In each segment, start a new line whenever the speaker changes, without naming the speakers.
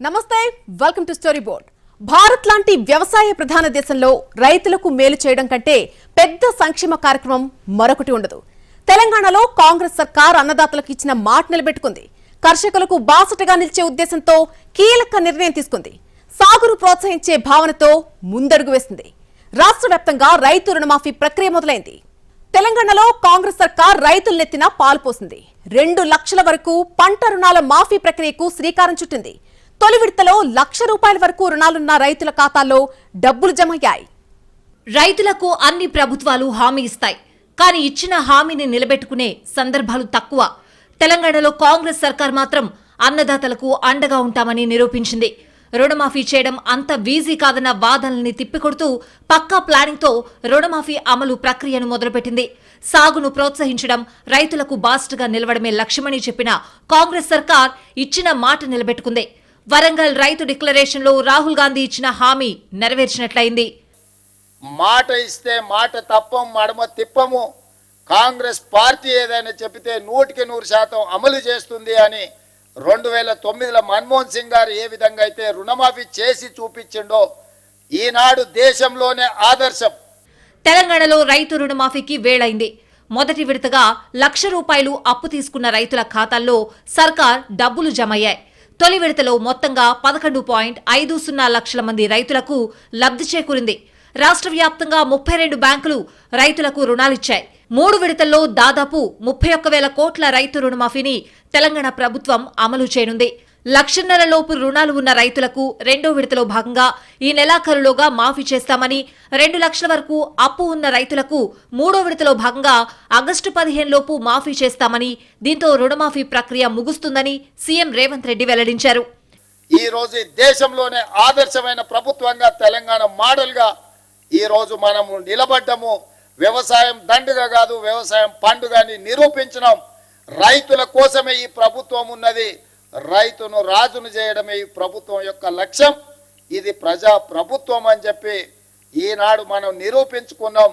నమస్తే welcome to story board Bharat లాంటి వ్యవసాయ ప్రధాన దేశంలో రైతులకు మేలు చేయడం కంటే పెద్ద సంక్షేమ కార్యక్రమం మరొకటి ఉండదు. తెలంగాణలో కాంగ్రెస్ సర్కార్ అన్నదాతలకు ఇచ్చిన మాట నిలబెట్టుకుంది. కర్షకులకు బాసటగా నిలిచే ఉద్దేశంతో కీలక నిర్ణయం తీసుకుంది. సాగును ప్రోత్సహించే భావనతో ముందడుగు వేసింది. రాష్ట్ర వ్యాప్తంగా రైతు రుణమాఫీ ప్రక్రియ మొదలైంది. తెలంగాణలో కాంగ్రెస్ సర్కార్ రైతులనెత్తిన పాలుపోసింది రెండు లక్షల వరకు పంట రుణాల మాఫీ ప్రక్రియకు శ్రీకారం చుట్టింది. తొలి విడతలో లక్ష రూపాయల వరకు రుణాలున్న రైతుల ఖాతాల్లో డబ్బులు జమయ్యాయి.
రైతులకు అన్ని ప్రభుత్వాలు హామీ ఇస్తాయి. కానీ ఇచ్చిన హామీని నిలబెట్టుకునే సందర్భాలు తక్కువ. తెలంగాణలో కాంగ్రెస్ సర్కార్ మాత్రం అన్నదాతలకు అండగా ఉంటామని నిరూపించింది. రుణమాఫీ చేయడం అంత వీజీ కాదన్న వాదనల్ని తిప్పికొడుతూ పక్కా ప్లానింగ్తో రుణమాఫీ అమలు ప్రక్రియను మొదలుపెట్టింది. సాగును ప్రోత్సహించడం రైతులకు బాస్ట్గా నిలవడమే లక్ష్యమని చెప్పిన కాంగ్రెస్ సర్కార్ ఇచ్చిన మాట నిలబెట్టుకుంది. వరంగల్ రైతు డిక్లరేషన్లో రాహుల్ గాంధీ ఇచ్చిన హామీ నెరవేర్చినట్లయింది.
మాట ఇస్తే మాట తప్పం మడమ తిప్పము. కాంగ్రెస్ పార్టీ ఏదైనా చెబితే నూటికి నూరు శాతం అమలు చేస్తుంది అని రెండు వేల తొమ్మిదిలో మన్మోహన్ సింగ్ గారు ఏ విధంగా అయితే రుణమాఫీ చేసి చూపించిండో ఈనాడు దేశంలోనే ఆదర్శం.
తెలంగాణలో రైతు రుణమాఫీకి వేళైంది. మొదటి విడతగా లక్ష రూపాయలు అప్పు తీసుకున్న రైతుల ఖాతాల్లో సర్కార్ డబ్బులు జమయ్యాయి. తొలి విడతలో మొత్తంగా పదకొండు పాయింట్ ఐదు సున్నా లక్షల మంది రైతులకు లబ్ధి చేకూరింది. రాష్ట్ర వ్యాప్తంగా ముప్పై రెండు బ్యాంకులు రైతులకు రుణాలిచ్చాయి. మూడు విడతల్లో దాదాపు ముప్పై ఒక్క వేల కోట్ల రైతు రుణమాఫీని తెలంగాణ ప్రభుత్వం అమలు చేయనుంది. లక్షన్నర లోపు రుణాలు ఉన్న రైతులకు రెండో విడతలో భాగంగా ఈ నెలాఖరులోగా మాఫీ చేస్తామని రెండు లక్షల వరకు అప్పు ఉన్న రైతులకు మూడో విడతలో భాగంగా ఆగస్టు పదిహేను లోపు మాఫీ చేస్తామని దీంతో రుణమాఫీ ప్రక్రియ ముగుస్తుందని సీఎం రేవంత్ రెడ్డి వెల్లడించారు.
ఈ రోజు దేశంలోనే ఆదర్శమైన ప్రభుత్వంగా తెలంగాణ మోడల్గా ఈ రోజు మనము నిలబడ్డము. వ్యవసాయం దండుగ కాదు వ్యవసాయం పండుగ అని రైతుల కోసమే ఈ ప్రభుత్వం ఉన్నది. రైతును రాజును చేయడమే ఈ ప్రభుత్వం యొక్క లక్ష్యం. ఇది ప్రజా ప్రభుత్వం అని చెప్పి ఈనాడు మనం నిరూపించుకున్నాం.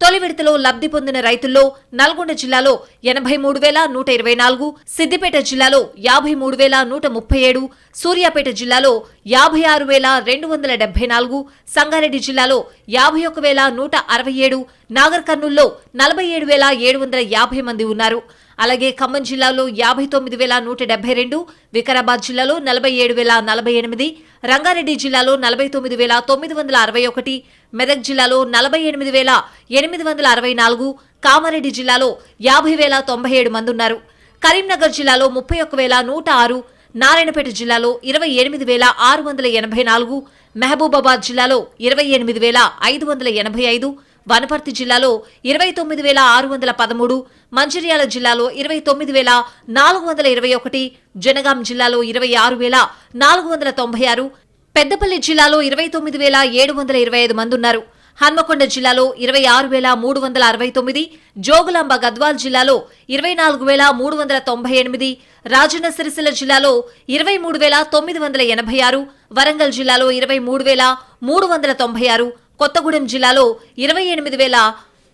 తొలి విడతలో లబ్ధి పొందిన రైతుల్లో నల్గొండ జిల్లాలో ఎనభై మూడు వేల నూట ఇరవై నాలుగు సిద్దిపేట జిల్లాలో యాభై మూడు వేల నూట ముప్పై ఏడు సూర్యాపేట జిల్లాలో యాభై ఆరు వేల రెండు వందల డెబ్బై నాలుగు సంగారెడ్డి జిల్లాలో యాభై ఒక వేల నూట అరవై ఏడు నాగర్ కర్నూల్లో నలభై ఏడు వేల ఏడు వందల యాభై మంది ఉన్నారు. అలాగే ఖమ్మం జిల్లాలో యాభై తొమ్మిది వేల నూట డెబ్బై రెండు వికారాబాద్ జిల్లాలో నలభై ఏడు వేల నలభై ఎనిమిది రంగారెడ్డి జిల్లాలో నలభై తొమ్మిది వేల తొమ్మిది వందల అరవై ఒకటి మెదక్ జిల్లాలో నలభై ఎనిమిది వేల ఎనిమిది వందల అరవై నాలుగు కామారెడ్డి జిల్లాలో యాభై వేల తొంభై ఏడు మంది ఉన్నారు. కరీంనగర్ జిల్లాలో ముప్పై ఒక్క వేల నూట ఆరు నారాయణపేట జిల్లాలో ఇరవై ఎనిమిది వేల ఆరు వందల ఎనభై నాలుగు మహబూబాబాద్ జిల్లాలో ఇరవై ఎనిమిది వేల ఐదు వందల ఎనభై ఐదు వనపర్తి జిల్లాలో ఇరవై తొమ్మిది వేల ఆరు వందల పదమూడు మంచిర్యాల జిల్లాలో ఇరవై తొమ్మిది వేల నాలుగు వందల ఇరవై ఒకటి జనగాం జిల్లాలో ఇరవై ఆరు వేల నాలుగు వందల తొంభై ఆరు పెద్దపల్లి జిల్లాలో ఇరవై తొమ్మిది వేల ఏడు వందల ఇరవై ఐదు మంది ఉన్నారు. హన్మకొండ జిల్లాలో ఇరవై ఆరు వేల మూడు వందల అరవై తొమ్మిది జోగులాంబ గద్వాల్ జిల్లాలో ఇరవై నాలుగు వేల మూడు వందల తొంభై ఎనిమిది రాజన్న సిరిసిల్ల జిల్లాలో ఇరవై మూడు వేల తొమ్మిది వందల ఎనభై ఆరు వరంగల్ జిల్లాలో ఇరవై మూడు వేల మూడు వందల తొంభై ఆరు కొత్తగూడెం జిల్లాలో ఇరవై ఎనిమిది వేల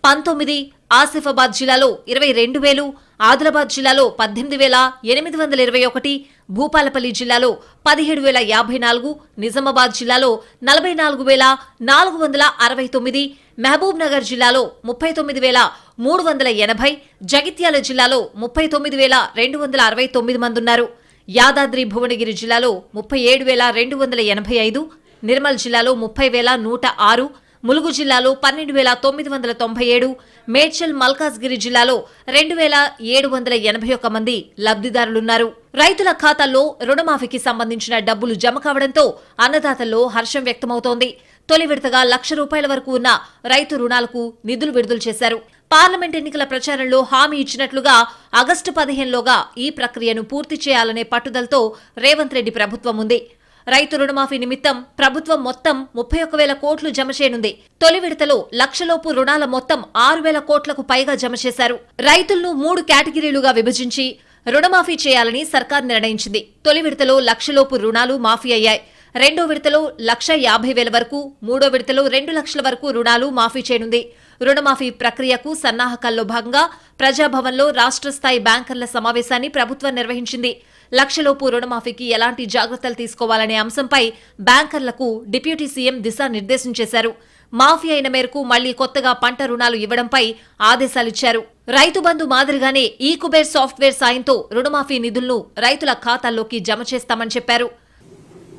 పంతొమ్మిది ఆసిఫాబాద్ జిల్లాలో ఇరవై రెండు వేలు ఆదిలాబాద్ జిల్లాలో పద్దెనిమిది వేల ఎనిమిది వందల ఇరవై ఒకటి భూపాలపల్లి జిల్లాలో పదిహేడు వేల యాభై నాలుగు నిజామాబాద్ జిల్లాలో నలభై నాలుగు వేల నాలుగు వందల అరవై తొమ్మిది మహబూబ్ నగర్ జిల్లాలో ముప్పై తొమ్మిది వేల మూడు వందల ఎనభై జగిత్యాల జిల్లాలో ముప్పై తొమ్మిది వేల రెండు వందల అరవై తొమ్మిది మంది ఉన్నారు యాదాద్రి భువనగిరి జిల్లాలో ముప్పై ఏడు వేల రెండు వందల ఎనభై ఐదు నిర్మల్ జిల్లాలో ముప్పై వేల నూట ఆరు ములుగు జిల్లాలో పన్నెండు వేల తొమ్మిది వందల తొంభై ఏడు మేడ్చల్ మల్కాజ్గిరి జిల్లాలో రెండు వేల ఏడు వందల ఎనభై ఒక్క మంది లబ్ధిదారులున్నారు. రైతుల ఖాతాల్లో రుణమాఫీకి సంబంధించిన డబ్బులు జమ కావడంతో అన్నదాతల్లో హర్షం వ్యక్తమవుతోంది. తొలి విడతగా లక్ష రూపాయల వరకు ఉన్న రైతు రుణాలకు నిధులు విడుదల చేశారు. పార్లమెంట్ ఎన్నికల ప్రచారంలో హామీ ఇచ్చినట్లుగా ఆగస్టు పదిహేనులోగా ఈ ప్రక్రియను పూర్తి చేయాలనే పట్టుదలతో రేవంత్ రెడ్డి ప్రభుత్వం ఉంది. రైతు రుణమాఫీ నిమిత్తం ప్రభుత్వం మొత్తం ముప్పై ఒక్క వేల కోట్లు జమ చేయనుంది. తొలి విడతలో లక్షలోపు రుణాల మొత్తం ఆరు వేల కోట్లకు పైగా జమ చేశారు. రైతులను మూడు కేటగిరీలుగా విభజించి రుణమాఫీ చేయాలని సర్కార్ నిర్ణయించింది. తొలి విడతలో లక్షలోపు రుణాలు మాఫీ అయ్యాయి. రెండో విడతలో లక్ష యాభై వేల వరకు మూడో విడతలో రెండు లక్షల వరకు రుణాలు మాఫీ చేయనుంది. రుణమాఫీ ప్రక్రియకు సన్నాహకాల్లో భాగంగా ప్రజాభవన్లో రాష్ట్ర స్థాయి బ్యాంకర్ల సమావేశాన్ని ప్రభుత్వం నిర్వహించింది. లక్షలోపు రుణమాఫీకి ఎలాంటి జాగ్రత్తలు తీసుకోవాలనే అంశంపై బ్యాంకర్లకు డిప్యూటీ సీఎం దిశానిర్దేశం చేశారు. మాఫీ అయిన మేరకు మళ్ళీ కొత్తగా పంట రుణాలు ఇవ్వడంపై ఆదేశాలిచ్చారు. రైతు బంధు మాదిరిగానే ఈ కుబేర్ సాఫ్ట్వేర్ సాయంతో రుణమాఫీ నిధులను రైతుల ఖాతాల్లోకి జమ చేస్తామని చెప్పారు.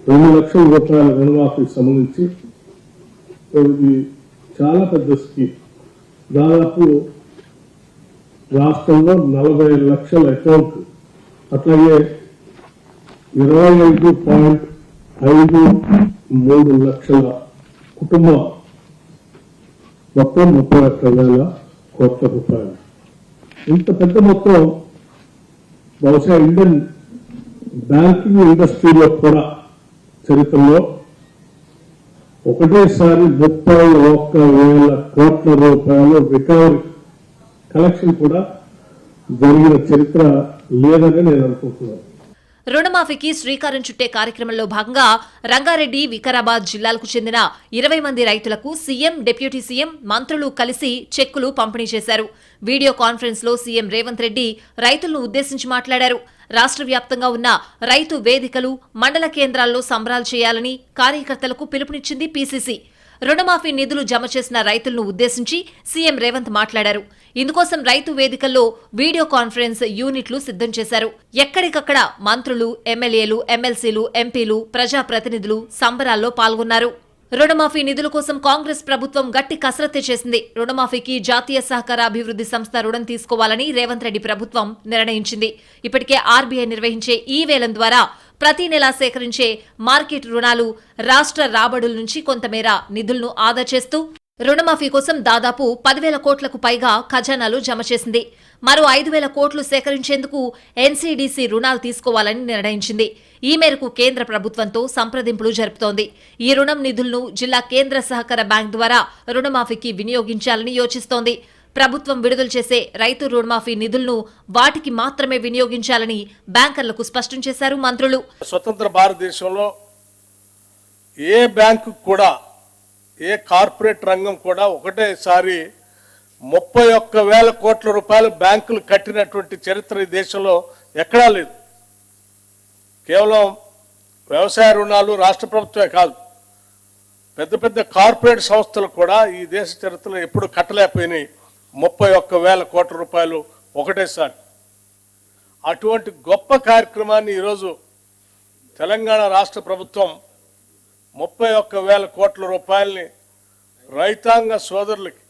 రెండు లక్షల రూపాయల రుణమాఫీకి సంబంధించి ఇది చాలా పెద్ద స్కీమ్. దాదాపు రాష్ట్రంలో నలభై లక్షల అకౌంట్ అట్లాగే ఇరవై ఐదు పాయింట్ ఐదు మూడు లక్షల కుటుంబ మొత్తం ముప్పై ఒక్క వేల కోట్ల రూపాయలు. ఇంత పెద్ద మొత్తం బహుశా ఇండియన్ బ్యాంకింగ్ ఇండస్ట్రీలో కూడా చరిత్రలో ఒకటేసారి ముప్పై ఒక్క వేల కోట్ల రూపాయలు రికవరీ కలెక్షన్ కూడా జరిగిన చరిత్ర లేదని నేను అనుకుంటున్నాను.
రుణమాఫీకి శ్రీకారం చుట్టే కార్యక్రమంలో భాగంగా రంగారెడ్డి వికారాబాద్ జిల్లాలకు చెందిన ఇరవై మంది రైతులకు సీఎం డిప్యూటీ సీఎం మంత్రులు కలిసి చెక్కులు పంపిణీ చేశారు. వీడియో కాన్ఫరెన్స్లో సీఎం రేవంత్ రెడ్డి రైతులను ఉద్దేశించి మాట్లాడారు. రాష్ట్ర వ్యాప్తంగా ఉన్న రైతు వేదికలు మండల కేంద్రాల్లో సంబరాలు చేయాలని కార్యకర్తలకు పిలుపునిచ్చింది పీసీసీ. రుణమాఫీ నిధులు జమ చేసిన రైతులను ఉద్దేశించి సీఎం రేవంత్ మాట్లాడారు. ఇందుకోసం రైతు వేదికల్లో వీడియో కాన్ఫరెన్స్ యూనిట్లు సిద్ధం చేశారు. ఎక్కడికక్కడ మంత్రులు ఎమ్మెల్యేలు ఎమ్మెల్సీలు ఎంపీలు ప్రజాప్రతినిధులు సంబరాల్లో పాల్గొన్నారు. రుణమాఫీ నిధుల కోసం కాంగ్రెస్ ప్రభుత్వం గట్టి కసరత్తు చేసింది. రుణమాఫీకి జాతీయ సహకార అభివృద్ధి సంస్థ రుణం తీసుకోవాలని రేవంత్ రెడ్డి ప్రభుత్వం నిర్ణయించింది. ఇప్పటికే ఆర్బీఐ నిర్వహించే ఈ వేలం ద్వారా ప్రతి నెలా సేకరించే మార్కెట్ రుణాలు రాష్ట్ర రాబడుల నుంచి కొంతమేర నిధులను ఆదా చేస్తూ రుణమాఫీ కోసం దాదాపు పదివేల కోట్లకు పైగా ఖజానాలు జమ చేసింది. మరో ఐదు వేల కోట్లు సేకరించేందుకు ఎన్సీడీసీ రుణాలు తీసుకోవాలని నిర్ణయించింది. ఈ మేరకు కేంద్ర ప్రభుత్వంతో సంప్రదింపులు జరుపుతోంది. ఈ రుణం నిధులను జిల్లా కేంద్ర సహకార బ్యాంక్ ద్వారా రుణమాఫీకి వినియోగించాలని యోచిస్తోంది. ప్రభుత్వం విడుదల చేసే రైతు రుణమాఫీ నిధులను వాటికి మాత్రమే వినియోగించాలని బ్యాంకర్లకు స్పష్టం చేశారు మంత్రులు.
స్వతంత్ర భారతదేశంలో ఏ బ్యాంకు కూడా ఏ కార్పొరేట్ రంగం కూడా ఒకటేసారి ముప్పై ఒక్క వేల కోట్ల రూపాయలు బ్యాంకులు కట్టినటువంటి చరిత్ర ఈ దేశంలో ఎక్కడా లేదు. కేవలం వ్యవసాయ రుణాలు రాష్ట్ర ప్రభుత్వమే కాదు పెద్ద పెద్ద కార్పొరేట్ సంస్థలు కూడా ఈ దేశ చరిత్రలో ఎప్పుడు కట్టలేకపోయినాయి. ముప్పై ఒక్క వేల కోట్ల రూపాయలు ఒకటేసారి. అటువంటి గొప్ప కార్యక్రమాన్ని ఈరోజు తెలంగాణ రాష్ట్ర ప్రభుత్వం ముప్పై ఒక్క వేల కోట్ల రూపాయలని రైతాంగ సోదరులకి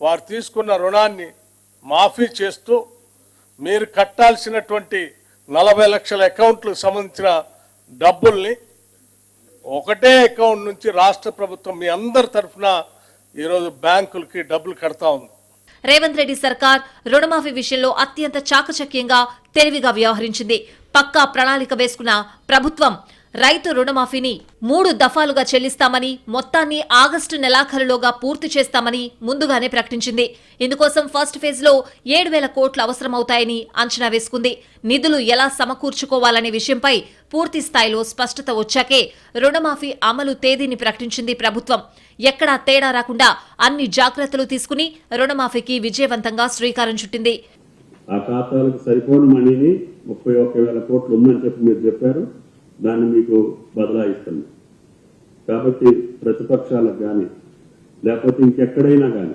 వారు తీసుకున్న రుణాన్ని మాఫీ చేస్తూ మీరు కట్టాల్సినటువంటి నలభై లక్షల అకౌంట్లకు సంబంధించిన డబ్బుల్ని ఒకటే అకౌంట్ నుంచి రాష్ట్ర ప్రభుత్వం మీ అందరి తరఫున ఈరోజు బ్యాంకులకి డబ్బులు కడతా ఉంది.
రేవంత్ రెడ్డి సర్కార్ రుణమాఫీ విషయంలో అత్యంత చాకచక్యంగా తెలివిగా వ్యవహరించింది. పక్కా ప్రణాళిక వేసుకున్న ప్రభుత్వం రైతు రుణమాఫీని మూడు దఫాలుగా చెల్లిస్తామని మొత్తాన్ని ఆగస్టు నెలాఖరులోగా పూర్తి చేస్తామని ముందుగానే ప్రకటించింది. ఇందుకోసం ఫస్ట్ ఫేజ్లో ఏడు వేల కోట్లు అవసరమవుతాయని అంచనా వేసుకుంది. నిధులు ఎలా సమకూర్చుకోవాలనే విషయంపై పూర్తి స్థాయిలో స్పష్టత వచ్చాకే రుణమాఫీ అమలు తేదీని ప్రకటించింది ప్రభుత్వం. ఎక్కడా తేడా రాకుండా అన్ని జాగ్రత్తలు తీసుకుని రుణమాఫీకి విజయవంతంగా శ్రీకారం చుట్టింది.
ఆ ఖాతాలకు సరిపోని మనీని ముప్పై ఒక్క వేల కోట్లు ఉందని చెప్పి మీరు చెప్పారు. దాన్ని మీకు బదలాయిస్తాను. కాబట్టి ప్రతిపక్షాలకు కానీ లేకపోతే ఇంకెక్కడైనా కానీ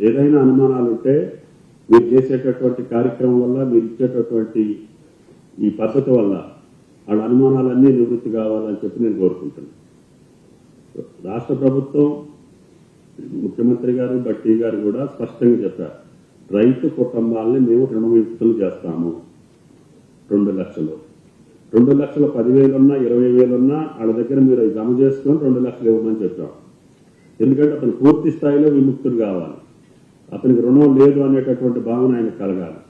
ఏదైనా అనుమానాలు ఉంటే మీరు చేసేటటువంటి కార్యక్రమం వల్ల మీరు ఇచ్చేటటువంటి ఈ పద్ధతి వల్ల వాళ్ళ అనుమానాలన్నీ నివృత్తి కావాలని చెప్పి నేను కోరుకుంటున్నాను. రాష్ట్ర ప్రభుత్వం ముఖ్యమంత్రి గారు బట్టి గారు కూడా స్పష్టంగా చెప్పారు. రైతు కుటుంబాలని మేము రుణవిముక్తులు చేస్తాము. రెండు లక్షలు. రెండు లక్షల పదివేలు ఉన్నా ఇరవై వేలు ఉన్నా వాళ్ళ దగ్గర మీరు జమ చేసుకొని రెండు లక్షలు ఇవ్వమని చెప్పాం. ఎందుకంటే అతను పూర్తి స్థాయిలో విముక్తులు కావాలి. అతనికి రుణం లేదు అనేటటువంటి భావన ఆయనకు కలగాలి.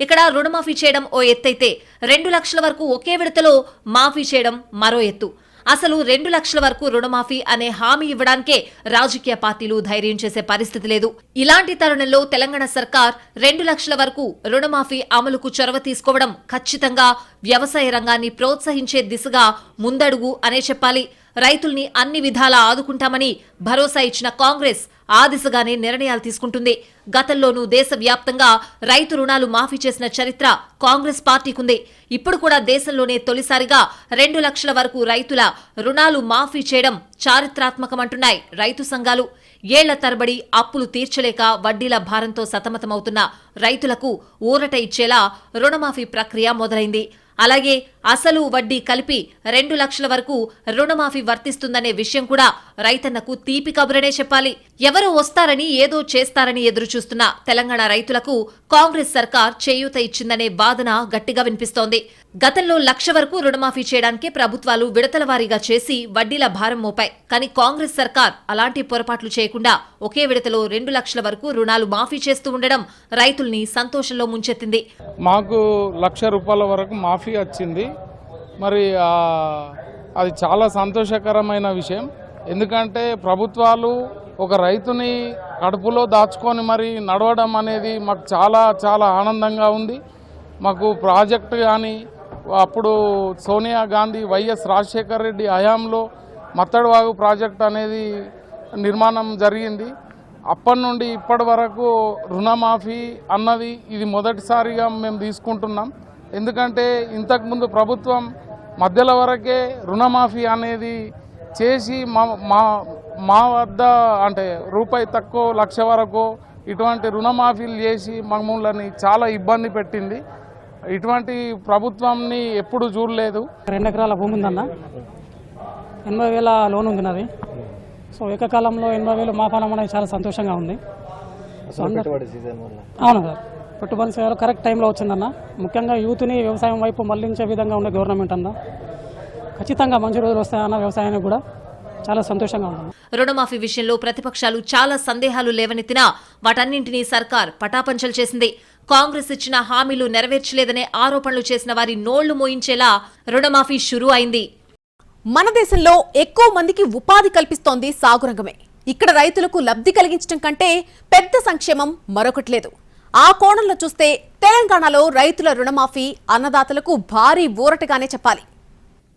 ఇక్కడ రుణమాఫీ చేయడం ఓ ఎత్తైతే రెండు లక్షల వరకు ఒకే విడతలో మాఫీ చేయడం మరో ఎత్తు. అసలు రెండు లక్షల వరకు రుణమాఫీ అనే హామీ ఇవ్వడానికే రాజకీయ పార్టీలు ధైర్యం చేసే పరిస్థితి లేదు. ఇలాంటి తరుణంలో తెలంగాణ సర్కార్ రెండు లక్షల వరకు రుణమాఫీ అమలుకు చొరవ తీసుకోవడం ఖచ్చితంగా వ్యవసాయ రంగాన్ని ప్రోత్సహించే దిశగా ముందడుగు అనే చెప్పాలి. రైతుల్ని అన్ని విధాలా ఆదుకుంటామని భరోసా ఇచ్చిన కాంగ్రెస్ ఆ దిశగానే నిర్ణయాలు తీసుకుంటుంది. గతంలోనూ దేశవ్యాప్తంగా రైతు రుణాలు మాఫీ చేసిన చరిత్ర కాంగ్రెస్ పార్టీకుంది. ఇప్పుడు కూడా దేశంలోనే తొలిసారిగా రెండు లక్షల వరకు రైతుల రుణాలు మాఫీ చేయడం చారిత్రాత్మకమంటున్నాయి రైతు సంఘాలు. ఏళ్ళ తరబడి అప్పులు తీర్చలేక వడ్డీల భారంతో సతమతమవుతున్న రైతులకు ఊరట ఇచ్చేలా రుణమాఫీ ప్రక్రియ మొదలైంది. అలాగే అసలు వడ్డీ కలిపి రెండు లక్షల వరకు రుణమాఫీ వర్తిస్తుందనే విషయం కూడా రైతన్నకు తీపి కబురనే చెప్పాలి. ఎవరు వస్తారని ఏదో చేస్తారని ఎదురుచూస్తున్న తెలంగాణ రైతులకు కాంగ్రెస్ సర్కార్ చేయూత ఇచ్చిందనే వాదన గట్టిగా వినిపిస్తోంది. గతంలో లక్ష వరకు రుణమాఫీ చేయడానికే ప్రభుత్వాలు విడతల వారీగా చేసి వడ్డీల భారం మోపాయి. కానీ కాంగ్రెస్ సర్కార్ అలాంటి పొరపాట్లు చేయకుండా ఒకే విడతలో రెండు లక్షల వరకు రుణాలు మాఫీ చేస్తూ ఉండడం రైతుల్ని సంతోషంలో ముంచెత్తింది.
మాకు లక్ష రూపాయల వరకు మాఫీ వచ్చింది. మరి అది చాలా సంతోషకరమైన విషయం. ఎందుకంటే ప్రభుత్వాలు ఒక రైతుని కడుపులో దాచుకొని మరి నడవడం అనేది మాకు చాలా చాలా ఆనందంగా ఉంది. మాకు ప్రాజెక్టు కానీ అప్పుడు సోనియా గాంధీ వైఎస్ రాజశేఖర రెడ్డి హయాంలో మత్తడివాగు ప్రాజెక్ట్ అనేది నిర్మాణం జరిగింది. అప్పటి నుండి ఇప్పటి వరకు రుణమాఫీ అన్నది ఇది మొదటిసారిగా మేము తీసుకుంటున్నాం. ఎందుకంటే ఇంతకుముందు ప్రభుత్వం మధ్యలో వరకే రుణమాఫీ అనేది చేసి మా మా మా వద్ద అంటే రూపాయి తక్కువ లక్ష వరకు ఇటువంటి రుణమాఫీలు చేసి మమ్మల్ని చాలా ఇబ్బంది పెట్టింది. ఇటువంటి ప్రభుత్వంని ఎప్పుడు చూడలేదు.
రెండు ఎకరాల భూమి ఉందన్న. ఎనభై వేల లోన్ ఉంది నాది. సో ఏకకాలంలో ఎనభై వేలు మాఫానం అనేది చాలా సంతోషంగా ఉంది. సో అవును సార్. పెట్టుబడి సేవలు కరెక్ట్ టైంలో వచ్చిందన్న. ముఖ్యంగా యూత్ని వ్యవసాయం వైపు మళ్ళించే విధంగా ఉండే గవర్నమెంట్ అన్న. ఖచ్చితంగా మంచి రోజులు వస్తాయన్న వ్యవసాయానికి కూడా చాలా సంతోషంగా ఉందన్న
రుణమాఫీ విషయంలో ప్రతిపక్షాలు చాలా సందేహాలు లేవనెత్తినా వాటన్నింటినీ సర్కార్ పటాపంచలు చేసింది. కాంగ్రెస్ ఇచ్చిన హామీలు నెరవేర్చలేదనే ఆరోపణలు చేసిన వారి నోళ్ళు మోయించేలా రుణమాఫీ షురూ అయింది.
మన దేశంలో ఎక్కువ మందికి ఉపాధి కల్పిస్తోంది సాగు రంగమే. ఇక్కడ రైతులకు లబ్ధి కలిగించడం కంటే పెద్ద సంక్షేమం మరొకటి లేదు. ఆ కోణంలో చూస్తే తెలంగాణలో రైతుల రుణమాఫీ అన్నదాతలకు భారీ ఊరటగానే చెప్పాలి.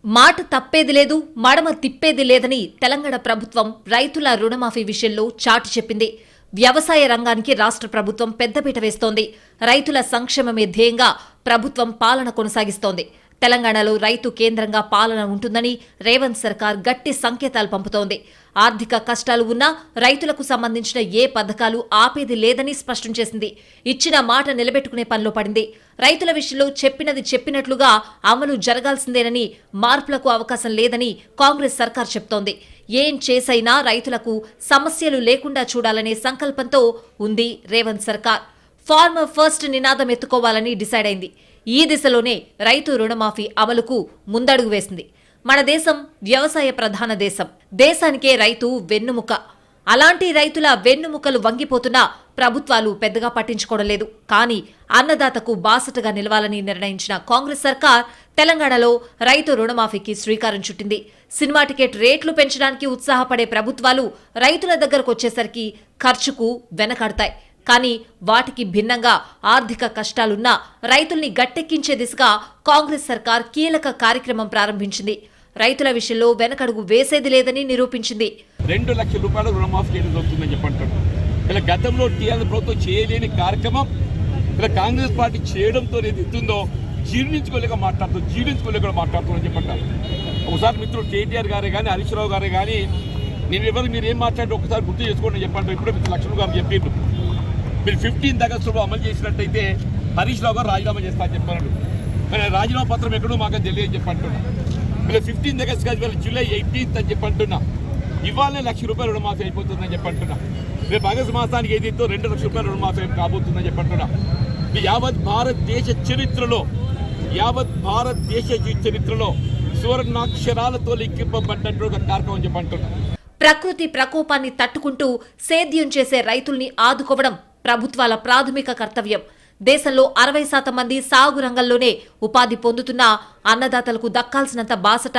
మాట తప్పేది లేదు మడమ తిప్పేది లేదని తెలంగాణ ప్రభుత్వం రైతుల రుణమాఫీ విషయంలో చాటి చెప్పింది. వ్యవసాయ రంగానికి రాష్ట్ర ప్రభుత్వం పెద్దపీట వేస్తోంది. రైతుల సంక్షేమమే ధ్యేయంగా ప్రభుత్వం పాలన కొనసాగిస్తోంది. తెలంగాణలో రైతు కేంద్రంగా పాలన ఉంటుందని రేవంత్ సర్కార్ గట్టి సంకేతాలు పంపుతోంది. ఆర్థిక కష్టాలు ఉన్నా రైతులకు సంబంధించిన ఏ పథకాలు ఆపేది లేదని స్పష్టం చేసింది. ఇచ్చిన మాట నిలబెట్టుకునే పనిలో పడింది. రైతుల విషయంలో చెప్పినది చెప్పినట్లుగా అమలు జరగాల్సిందేనని మార్పులకు అవకాశం లేదని కాంగ్రెస్ సర్కార్ చెప్తోంది. ఏం చేసైనా రైతులకు సమస్యలు లేకుండా చూడాలనే సంకల్పంతో ఉంది రేవంత్ సర్కార్. ఫార్మర్ ఫస్ట్ నినాదం ఎత్తుకోవాలని డిసైడ్ అయింది. ఈ దిశలోనే రైతు రుణమాఫీ అమలుకు ముందడుగు వేసింది. మన దేశం వ్యవసాయ ప్రధాన దేశం. దేశానికే రైతు వెన్నుముక. అలాంటి రైతుల వెన్నుముకలు వంగిపోతున్నా ప్రభుత్వాలు పెద్దగా పట్టించుకోవడం లేదు. కానీ అన్నదాతకు బాసటగా నిలవాలని నిర్ణయించిన కాంగ్రెస్ సర్కార్ తెలంగాణలో రైతు రుణమాఫీకి శ్రీకారం చుట్టింది. సినిమా టికెట్ రేట్లు పెంచడానికి ఉత్సాహపడే ప్రభుత్వాలు రైతుల దగ్గరకు వచ్చేసరికి ఖర్చుకు వెనకాడతాయి. కానీ వాటికి భిన్నంగా ఆర్థిక కష్టాలున్నా రైతుల్ని గట్టెక్కించే దిశగా కాంగ్రెస్ సర్కార్ కీలక కార్యక్రమం ప్రారంభించింది. రైతుల విషయంలో వెనకడుగు వేసేది లేదని నిరూపించింది.
రెండు లక్షల రూపాయల రుణమాఫీ చేయడం జరుగుతుందని చెప్పంటాడు ఇలా గతంలో టీఆర్ఎస్ ప్రభుత్వం చేయలేని కార్యక్రమం ఇలా కాంగ్రెస్ పార్టీ చేయడంతో ఏది ఎత్తుందో జీర్ణించుకోలేక మాట్లాడుతూ జీర్ణించుకోలేక మాట్లాడుతుందని చెప్పంటారు ఒకసారి మిత్రుడు కేటీఆర్ గారే కానీ హరీష్ రావు గారే కానీ నేను ఎవరు మీరు ఏం మాట్లాడి ఒకసారి గుర్తు చేసుకోండి చెప్పంటారు ఇప్పుడే మిత్రులు లక్ష్మణ్ గారు చెప్పిండ్రు మీరు ఫిఫ్టీన్త్ ఆగస్టులో అమలు చేసినట్టయితే హరీష్ రావు గారు రాజీనామా చేస్తా అని చెప్పారు మరి రాజీనామా పత్రం ఎక్కడో మాకు తెలియదు చెప్పంటున్నా. మీరు ఫిఫ్టీన్త్ ఆగస్ట్ కాదు మళ్ళీ జూలై ఎయిటీన్త్ అని చెప్పంటున్నా. ఇవాళనే లక్ష రూపాయలు రుణమాఫీ అయిపోతుందని చెప్పంటున్నా. రేపు ఆగస్టు మాసానికి ఏదైతే రెండు లక్షల రూపాయలు రుణమాఫీ కాబోతుందని చెప్పంటున్నా. ఈ యావత్ భారతదేశ చరిత్రలో యావత్ భారతదేశ చరిత్రలో సువర్ణాక్షరాలతో లిఖింపబడ్డట్టు ఒక కార్యక్రమం చెప్పంటున్నా.
ప్రకృతి ప్రకోపాన్ని తట్టుకుంటూ సేద్యం చేసే రైతుల్ని ఆదుకోవడం ప్రభుత్వాల ప్రాథమిక కర్తవ్యం. దేశంలో అరవై శాతం మంది సాగు రంగంలోనే ఉపాధి పొందుతున్న అన్నదాతలకు దక్కాల్సినంత బాసట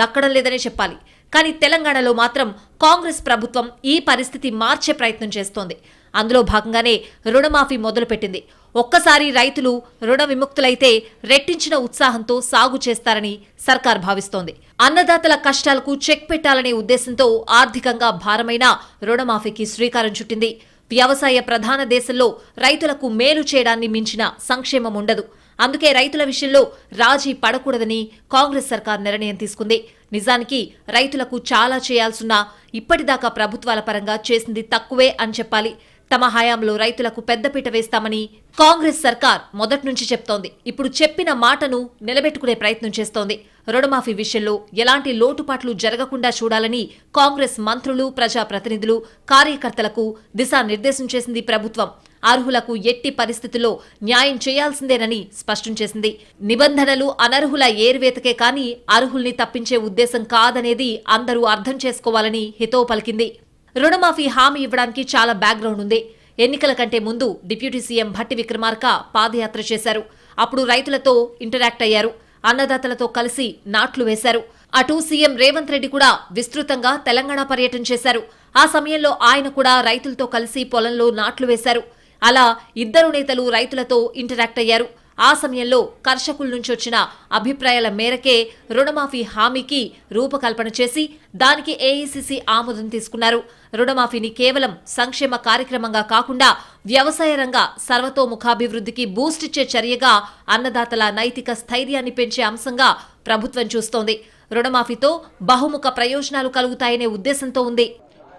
దక్కడం లేదనే చెప్పాలి. కానీ తెలంగాణలో మాత్రం కాంగ్రెస్ ప్రభుత్వం ఈ పరిస్థితి మార్చే ప్రయత్నం చేస్తోంది. అందులో భాగంగానే రుణమాఫీ మొదలుపెట్టింది. ఒక్కసారి రైతులు రుణ విముక్తులైతే రెట్టించిన ఉత్సాహంతో సాగు చేస్తారని సర్కార్ భావిస్తోంది. అన్నదాతల కష్టాలకు చెక్ పెట్టాలనే ఉద్దేశంతో ఆర్థికంగా భారమైన రుణమాఫీకి శ్రీకారం చుట్టింది. వ్యవసాయ ప్రధాన దేశంలో రైతులకు మేలు చేయడాన్ని మించిన సంక్షేమం ఉండదు. అందుకే రైతుల విషయంలో రాజీ పడకూడదని కాంగ్రెస్ సర్కార్ నిర్ణయం తీసుకుంది. నిజానికి రైతులకు చాలా చేయాల్సిన ఇప్పటిదాకా ప్రభుత్వాల పరంగా చేసింది తక్కువే అని చెప్పాలి. తమ హయాంలో రైతులకు పెద్దపీట వేస్తామని కాంగ్రెస్ సర్కార్ మొదటి నుంచి చెప్తోంది. ఇప్పుడు చెప్పిన మాటను నిలబెట్టుకునే ప్రయత్నం చేస్తోంది. రుణమాఫీ విషయంలో ఎలాంటి లోటుపాట్లు జరగకుండా చూడాలని కాంగ్రెస్ మంత్రులు ప్రజాప్రతినిధులు కార్యకర్తలకు దిశానిర్దేశం చేసింది ప్రభుత్వం. అర్హులకు ఎట్టి పరిస్థితుల్లో న్యాయం చేయాల్సిందేనని స్పష్టం చేసింది. నిబంధనలు అనర్హుల ఏర్వేతకే కాని అర్హుల్ని తప్పించే ఉద్దేశం కాదనేది అందరూ అర్థం చేసుకోవాలని హితవు పలికింది. రుణమాఫీ హామీ ఇవ్వడానికి చాలా బ్యాక్గ్రౌండ్ ఉంది. ఎన్నికల కంటే ముందు డిప్యూటీ సీఎం భట్టి విక్రమార్క పాదయాత్ర చేశారు. అప్పుడు రైతులతో ఇంటరాక్ట్ అయ్యారు. అన్నదాతలతో కలిసి నాట్లు వేశారు. అటు సీఎం రేవంత్ రెడ్డి కూడా విస్తృతంగా తెలంగాణ పర్యటన చేశారు. ఆ సమయంలో ఆయన కూడా రైతులతో కలిసి పొలంలో నాట్లు వేశారు. అలా ఇద్దరు నేతలు రైతులతో ఇంటరాక్ట్ అయ్యారు. ఆ సమయంలో కర్షకుల నుంచి వచ్చిన అభిప్రాయాల మేరకే రుణమాఫీ హామీకి రూపకల్పన చేసి దానికి ఏఐసిసి ఆమోదం తీసుకున్నారు. రుణమాఫీని కేవలం సంక్షేమ కార్యక్రమంగా కాకుండా వ్యవసాయ రంగ సర్వతోముఖాభివృద్ధికి బూస్ట్ ఇచ్చే చర్యగా అన్నదాతల నైతిక స్థైర్యాన్ని పెంచే అంశంగా ప్రభుత్వం చూస్తోంది. రుణమాఫీతో బహుముఖ ప్రయోజనాలు కలుగుతాయనే ఉద్దేశంతో ఉంది.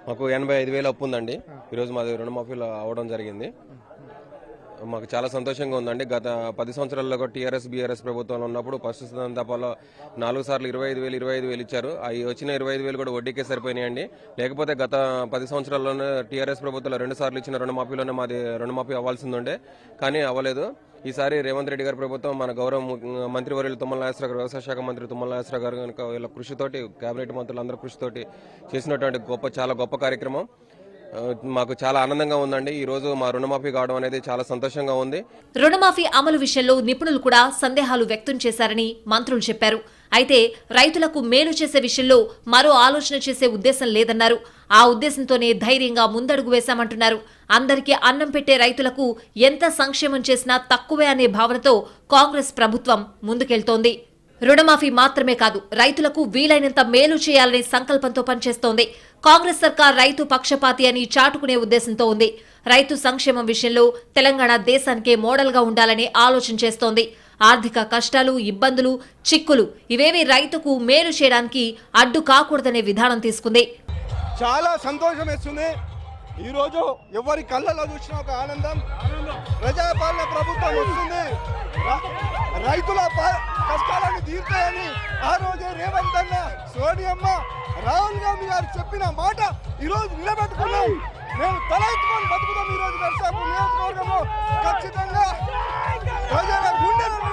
మాకు ఎనభై ఐదు వేలు అప్పు ఉందండి. ఈరోజు మాది రుణమాఫీలో అవడం జరిగింది. మాకు చాలా సంతోషంగా ఉందండి. గత పది సంవత్సరాల్లో టీఆర్ఎస్ బీఆర్ఎస్ ప్రభుత్వంలో ఉన్నప్పుడు ఫస్ట్ దఫాలో నాలుగు సార్లు ఇరవై ఐదు వేలు ఇరవై ఐదు వేలు ఇచ్చారు. అవి వచ్చిన ఇరవై ఐదు వేలు కూడా వడ్డీకే సరిపోయినాయండి. లేకపోతే గత పది సంవత్సరాల్లోనే టీఆర్ఎస్ ప్రభుత్వంలో రెండు సార్లు ఇచ్చిన రుణమాఫీలోనే మాది రుణమాఫీ అవ్వాల్సింది ఉండే కానీ అవ్వలేదు. ఈసారి రేవంత్ రెడ్డి గారి ప్రభుత్వం మన గౌరవ మంత్రివర్యులు తుమ్మల నాగేశ్వర గారు వ్యవసాయ శాఖ మంత్రి తుమ్మల నాగేశ్వర గారు కనుక వీళ్ళ కృషితోటి కేబినెట్ మంత్రులందరూ కృషితోటి చేసినటువంటి గొప్ప చాలా గొప్ప కార్యక్రమం. మాకు చాలా ఆనందంగా ఉందండి. ఈ రోజు మా రుణమాఫీ కావడం అనేది చాలా సంతోషంగా ఉంది.
రుణమాఫీ అమలు విషయంలో నిపుణులు కూడా సందేహాలు వ్యక్తం చేశారని మంత్రులు చెప్పారు. అయితే రైతులకు మేలు చేసే విషయంలో మరో ఆలోచన చేసే ఉద్దేశం లేదన్నారు. ఆ ఉద్దేశంతోనే ధైర్యంగా ముందడుగు వేశామంటున్నారు. అందరికీ అన్నం పెట్టే రైతులకు ఎంత సంక్షేమం చేసినా తక్కువే అనే భావనతో కాంగ్రెస్ ప్రభుత్వం ముందుకెళ్తోంది. రుణమాఫీ మాత్రమే కాదు రైతులకు వీలైనంత మేలు చేయాలనే సంకల్పంతో పనిచేస్తోంది. కాంగ్రెస్ సర్కార్ రైతు పక్షపాతి అని చాటుకునే ఉద్దేశంతో ఉంది. రైతు సంక్షేమం విషయంలో తెలంగాణ దేశానికే మోడల్గా ఉండాలని ఆలోచన చేస్తోంది. ఆర్థిక కష్టాలు ఇబ్బందులు చిక్కులు ఇవేవి రైతుకు మేలు చేయడానికి అడ్డు కాకూడదనే విధానం తీసుకుంది.
చాలా సంతోషం వేస్తుంది. ఈరోజు ఎవరి కళ్ళలో చూసిన ఒక ఆనందం? ప్రజాపాలన ప్రభుత్వం వస్తుంది. రైతుల ప- కష్టాలను తీర్తాయని ఆ రోజే రేవంత్ అన్న సోనియమ్మ రాహుల్ గాంధీ గారు చెప్పిన మాట ఈరోజు నిలబెట్టుకున్నాం మేము తల ఎత్తుకొని బతుకుతాం ఈరోజు నర్సాపూర్ నియోజకవర్గంలో. ఖచ్చితంగా ప్రజల గుండెలను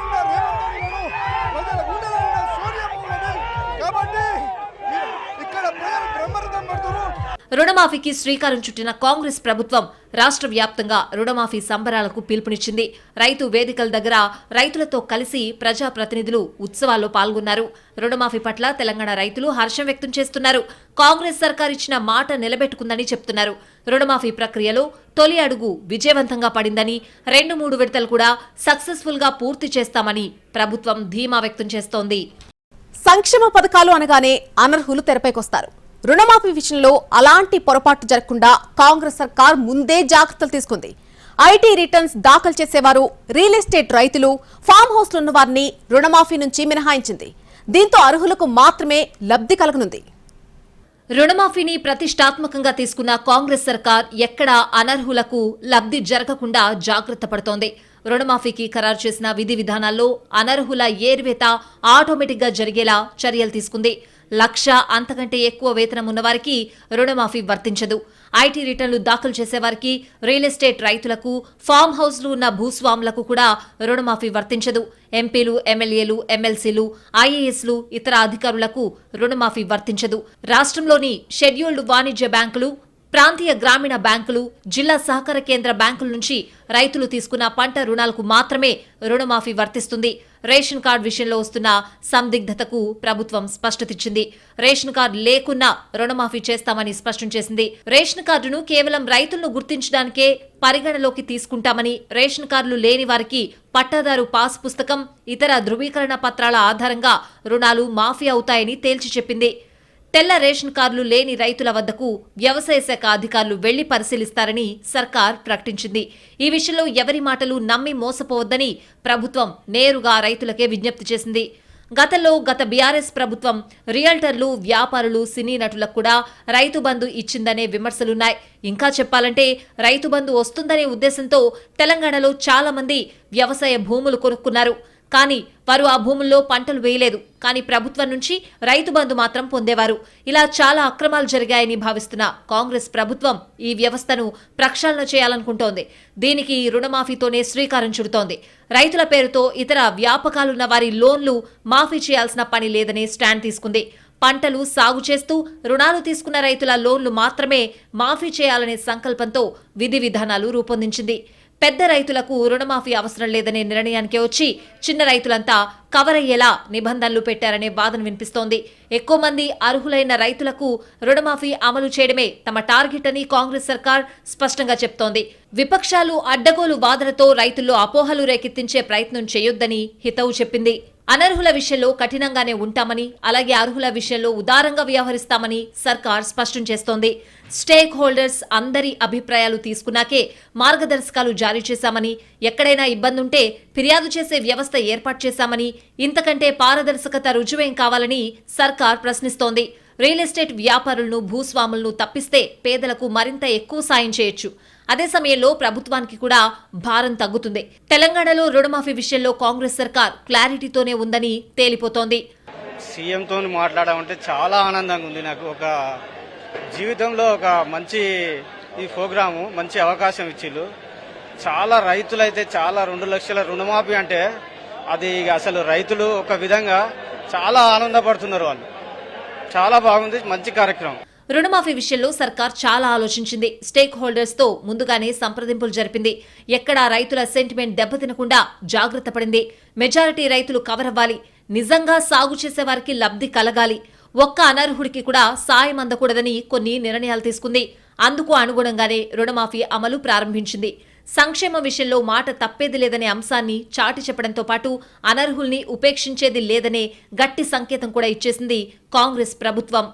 రుణమాఫీకి శ్రీకారం చుట్టిన కాంగ్రెస్ ప్రభుత్వం రాష్ట్ర వ్యాప్తంగా రుణమాఫీ సంబరాలకు పిలుపునిచ్చింది. రైతు వేదికల దగ్గర రైతులతో కలిసి ప్రజాప్రతినిధులు ఉత్సవాల్లో పాల్గొన్నారు. రుణమాఫీ పట్ల తెలంగాణ రైతులు హర్షం వ్యక్తం చేస్తున్నారు. కాంగ్రెస్ సర్కార్ ఇచ్చిన మాట నిలబెట్టుకుందని చెప్తున్నారు. రుణమాఫీ ప్రక్రియలో తొలి అడుగు విజయవంతంగా పడిందని రెండు మూడు విడతలు కూడా సక్సెస్ఫుల్గా పూర్తి చేస్తామని ప్రభుత్వం ధీమా వ్యక్తం చేస్తోంది.
సంక్షేమ పథకాలు అనగానే అనర్హులు తెరపైకొస్తారు. రుణమాఫీ విషయంలో అలాంటి పొరపాటు జరగకుండా కాంగ్రెస్ సర్కార్ ముందే జాగ్రత్తలు తీసుకుంది. ఐటీ రిటర్న్స్ దాఖలు చేసేవారు రియల్ ఎస్టేట్ రైతులు ఫామ్ హౌస్లు ఉన్న వారిని రుణమాఫీ నుంచి మినహాయించింది. దీంతో అర్హులకు మాత్రమే లబ్ధి కలగనుంది.
రుణమాఫీని ప్రతిష్టాత్మకంగా తీసుకున్న కాంగ్రెస్ సర్కార్ ఎక్కడా అనర్హులకు లబ్ధి జరగకుండా జాగ్రత్త పడుతోంది. రుణమాఫీకి ఖరారు చేసిన విధి విధానాల్లో అనర్హుల ఏర్వేత ఆటోమేటిక్గా జరిగేలా చర్యలు తీసుకుంది. లక్ష అంతకంటే ఎక్కువ వేతనం ఉన్నవారికి రుణమాఫీ వర్తించదు. ఐటీ రిటర్న్లు దాఖలు చేసేవారికి రియల్ ఎస్టేట్ రైతులకు ఫామ్ హౌస్లు ఉన్న భూస్వాములకు కూడా రుణమాఫీ వర్తించదు. ఎంపీలు ఎమ్మెల్యేలు ఎమ్మెల్సీలు ఐఏఎస్లు ఇతర అధికారులకు రుణమాఫీ వర్తించదు. రాష్ట్రంలోని షెడ్యూల్డ్ వాణిజ్య బ్యాంకులు ప్రాంతీయ గ్రామీణ బ్యాంకులు జిల్లా సహకార కేంద్ర బ్యాంకుల నుంచి రైతులు తీసుకున్న పంట రుణాలకు మాత్రమే రుణమాఫీ వర్తిస్తుంది. రేషన్ కార్డు విషయంలో వస్తున్న సందిగ్ధతకు ప్రభుత్వం స్పష్టతిచ్చింది రేషన్ కార్డు లేకున్నా రుణమాఫీ చేస్తామని స్పష్టం చేసింది. రేషన్ కార్డును కేవలం రైతులను గుర్తించడానికే పరిగణలోకి తీసుకుంటామని రేషన్ కార్డులు లేని వారికి పట్టాదారు పాస్ పుస్తకం ఇతర ధృవీకరణ పత్రాల ఆధారంగా రుణాలు మాఫీ అవుతాయని తేల్చి చెప్పింది. తెల్ల రేషన్ కార్డులు లేని రైతుల వద్దకు వ్యవసాయ శాఖ అధికారులు వెళ్ళి పరిశీలిస్తారని సర్కార్ ప్రకటించింది. ఈ విషయంలో ఎవరి మాటలు నమ్మి మోసపోవద్దని ప్రభుత్వం నేరుగా రైతులకే విజ్ఞప్తి చేసింది. గతంలో గత బీఆర్ఎస్ ప్రభుత్వం రియల్టర్లు వ్యాపారులు సినీ నటులకు కూడా రైతు బంధు ఇచ్చిందనే విమర్శలున్నాయి. ఇంకా చెప్పాలంటే రైతు బంధు వస్తుందనే ఉద్దేశంతో తెలంగాణలో చాలా మంది వ్యవసాయ భూములు కొనుక్కున్నారు. కానీ వారు ఆ భూముల్లో పంటలు వేయలేదు. కానీ ప్రభుత్వం నుంచి రైతు బంధు మాత్రం పొందేవారు. ఇలా చాలా అక్రమాలు జరిగాయని భావిస్తున్న కాంగ్రెస్ ప్రభుత్వం ఈ వ్యవస్థను ప్రక్షాళన చేయాలనుకుంటోంది. దీనికి రుణమాఫీతోనే శ్రీకారం చుడుతోంది. రైతుల పేరుతో ఇతర వ్యాపకాలున్న వారి లోన్లు మాఫీ చేయాల్సిన పని లేదని స్టాండ్ తీసుకుంది. పంటలు సాగు చేస్తూ రుణాలు తీసుకున్న రైతుల లోన్లు మాత్రమే మాఫీ చేయాలనే సంకల్పంతో విధి విధానాలు రూపొందించింది. పెద్ద రైతులకు రుణమాఫీ అవసరం లేదనే నిర్ణయానికి వచ్చి చిన్న రైతులంతా కవర్ అయ్యేలా నిబంధనలు పెట్టారనే వాదన వినిపిస్తోంది. ఎక్కువ మంది అర్హులైన రైతులకు రుణమాఫీ అమలు చేయడమే తమ టార్గెట్ అని కాంగ్రెస్ సర్కార్ స్పష్టంగా చెప్తోంది. విపక్షాలు అడ్డగోలు వాదనతో రైతుల్లో అపోహలు రేకెత్తించే ప్రయత్నం చేయొద్దని హితవు చెప్పింది. అనర్హుల విషయంలో కఠినంగానే ఉంటామని అలాగే అర్హుల విషయంలో ఉదారంగా వ్యవహరిస్తామని సర్కార్ స్పష్టం చేస్తోంది. స్టేక్ హోల్డర్స్ అందరి అభిప్రాయాలు తీసుకున్నాకే మార్గదర్శకాలు జారీ చేశామని ఎక్కడైనా ఇబ్బంది ఉంటే ఫిర్యాదు చేసే వ్యవస్థ ఏర్పాటు చేశామని ఇంతకంటే పారదర్శకత రుజువేం కావాలని సర్కార్ ప్రశ్నిస్తోంది. రియల్ ఎస్టేట్ వ్యాపారులను భూస్వాములను తప్పిస్తే పేదలకు మరింత ఎక్కువ సాయం చేయొచ్చు. అదే సమయంలో ప్రభుత్వానికి కూడా భారం తగ్గుతుంది. తెలంగాణలో రుణమాఫీ విషయంలో కాంగ్రెస్ సర్కార్ క్లారిటీతోనే ఉందని తేలిపోతోంది.
సీఎంతో మాట్లాడమంటే చాలా ఆనందంగా ఉంది నాకు. ఒక జీవితంలో ఒక మంచి ఈ ప్రోగ్రాము మంచి అవకాశం ఇచ్చిళ్ళు. చాలా రైతులైతే చాలా రెండు లక్షల రుణమాఫీ అంటే అది ఇక అసలు రైతులు ఒక విధంగా చాలా ఆనందపడుతున్నారు వాళ్ళు. చాలా బాగుంది మంచి కార్యక్రమం.
రుణమాఫీ విషయంలో సర్కార్ చాలా ఆలోచించింది. స్టేక్ హోల్డర్స్తో ముందుగానే సంప్రదింపులు జరిపింది. ఎక్కడా రైతుల సెంటిమెంట్ దెబ్బతినకుండా జాగ్రత్త పడింది. మెజారిటీ రైతులు కవర్ అవ్వాలి. నిజంగా సాగు చేసేవారికి లబ్ధి కలగాలి. ఒక్క అనర్హుడికి కూడా సాయం అందకూడదని కొన్ని నిర్ణయాలు తీసుకుంది. అందుకు అనుగుణంగానే రుణమాఫీ అమలు ప్రారంభించింది. సంక్షేమ విషయంలో మాట తప్పేది లేదనే అంశాన్ని చాటి చెప్పడంతో పాటు అనర్హుల్ని ఉపేక్షించేది లేదనే గట్టి సంకేతం కూడా ఇచ్చేసింది కాంగ్రెస్ ప్రభుత్వం.